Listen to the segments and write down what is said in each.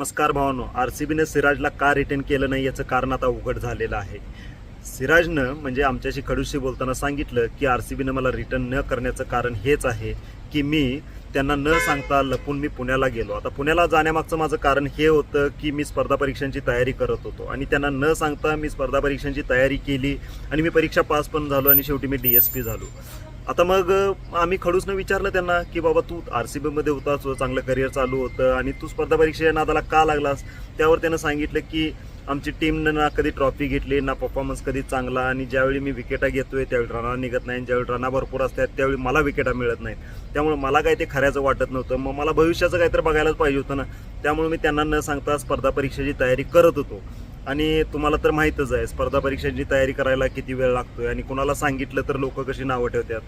नमस्कार भावानो R C बीने सिराजला का रिटर्न केलं नाही याचं कारण आता उघड झालेलं आहे. सिराजनं म्हणजे आमच्याशी खडूशी बोलताना सांगितलं की आर सी बीनं मला रिटर्न न करण्याचं कारण हेच आहे की मी त्यांना न सांगता लपून मी पुण्याला गेलो. आता पुण्याला जाण्यामागचं माझं कारण हे होतं की मी स्पर्धा परीक्षांची तयारी करत होतो आणि त्यांना न सांगता मी स्पर्धा परीक्षांची तयारी केली आणि मी परीक्षा पास पण झालो आणि शेवटी मी डी एस पी झालो. आता मग आम्ही खडूसनं विचारलं त्यांना की बाबा तू आर सी बीमध्ये होतास चांगलं करिअर चालू होतं आणि तू स्पर्धा परीक्षेच्या नादाला का लागलास? त्यावर त्यानं सांगितलं की आमची टीमनं ना कधी ट्रॉफी घेतली ना परफॉर्मन्स कधी चांगला आणि ज्यावेळी मी विकेटा घेतोय त्यावेळी रना निघत नाही ज्यावेळी रना भरपूर असतात त्यावेळी मला विकेटा मिळत नाहीत. त्यामुळे मला काही ते खऱ्याचं वाटत नव्हतं. मग मला भविष्याचं काहीतरी बघायलाच पाहिजे होतं ना. त्यामुळे मी त्यांना न सांगता स्पर्धा परीक्षेची तयारी करत होतो. आणि तुम्हाला तर माहीतच आहे स्पर्धा परीक्षांची तयारी करायला किती वेळ लागतोय आणि कुणाला सांगितलं तर लोक कशी नावं ठेवतात.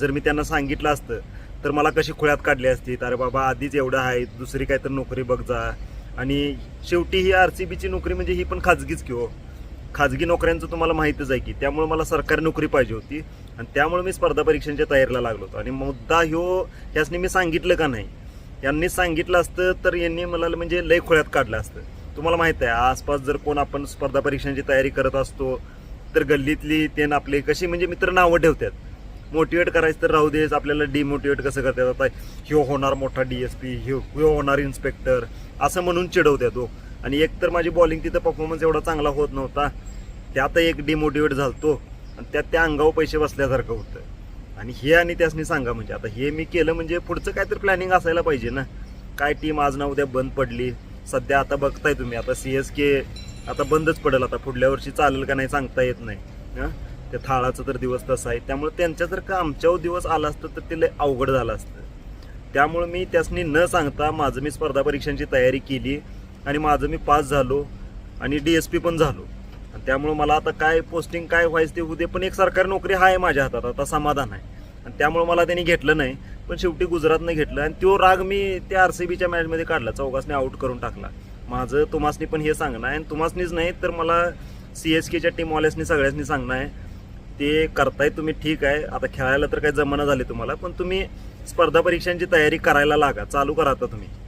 जर मी त्यांना सांगितलं असतं तर मला कशी खुळ्यात काढली असती अरे बाबा आधीच एवढं आहे दुसरी काय तर नोकरी बघ जा. आणि शेवटी ही आर सी बीची नोकरी म्हणजे ही पण खाजगीच की हो. खाजगी नोकऱ्यांचं तुम्हाला माहीतच आहे की त्यामुळे मला सरकारी नोकरी पाहिजे होती आणि त्यामुळे मी स्पर्धा परीक्षांच्या तयारीला लागलो होतो. आणि मुद्दा ह्यो यासनी मी सांगितलं का नाही? यांनी सांगितलं असतं तर यांनी मला म्हणजे लय खोळ्यात काढलं असतं. तुम्हाला माहीत आहे आसपास जर कोण आपण स्पर्धा परीक्षांची तयारी करत असतो तर गल्लीतली ते आपले कशी म्हणजे मित्र नावं ठेवतात. मोटिवेट करायचं तर राहू देच आपल्याला डिमोटिवेट कसं करतात. आता ह्यो होणार मोठा डी एस पी ह्यो ह्यो होणार इन्स्पेक्टर असं म्हणून चिडवतात तो आणि एक तर माझी बॉलिंग तिथं परफॉर्मन्स एवढा चांगला होत नव्हता. त्यात एक डिमोटिवेट झालतो. आणि त्यात त्या अंगावर पैसे बसल्यासारखं होतं. आणि हे आणि त्यासनी सांगा म्हणजे आता हे मी केलं म्हणजे पुढचं काहीतरी प्लॅनिंग असायला पाहिजे ना. काय टीम आज ना उद्या बंद पडली? सध्या आता बघताय तुम्ही आता सी एस के आता बंदच पडेल आता पुढल्या वर्षी चालेल का नाही सांगता येत नाही. हां? त्या थाळाचा तर दिवस तसा आहे. त्यामुळे त्यांच्या जर का आमच्यावर दिवस आला असतं तर ते लय अवघड झालं असतं. त्यामुळे मी त्यासनी न सांगता माझं मी स्पर्धा परीक्षांची तयारी केली आणि माझं मी पास झालो आणि डी एस पी पण झालो. आणि त्यामुळे मला आता काय पोस्टिंग काय व्हायचं ते उद्या पण एक सरकारी नोकरी आहे माझ्या हातात आता समाधान आहे. आणि त्यामुळे मला त्यांनी घेतलं नाही. पण शेवटी गुजरातनं घेतलं आणि तो राग मी त्या आर सी बीच्या मॅचमध्ये काढला चौघासने आउट करून टाकला. माझं तुम्हासनी पण हे सांगणं आहे. आणि तुम्हासनीच नाही तर मला सी एस केच्या टीमवाल्यासनी सगळ्यासनी सांगणं आहे. ते करताय तुम्ही ठीक आहे. आता खेळायला तर काही जमाना झाले तुम्हाला पण तुम्ही स्पर्धा परीक्षांची तयारी करायला लागा. चालू करा आता तुम्ही.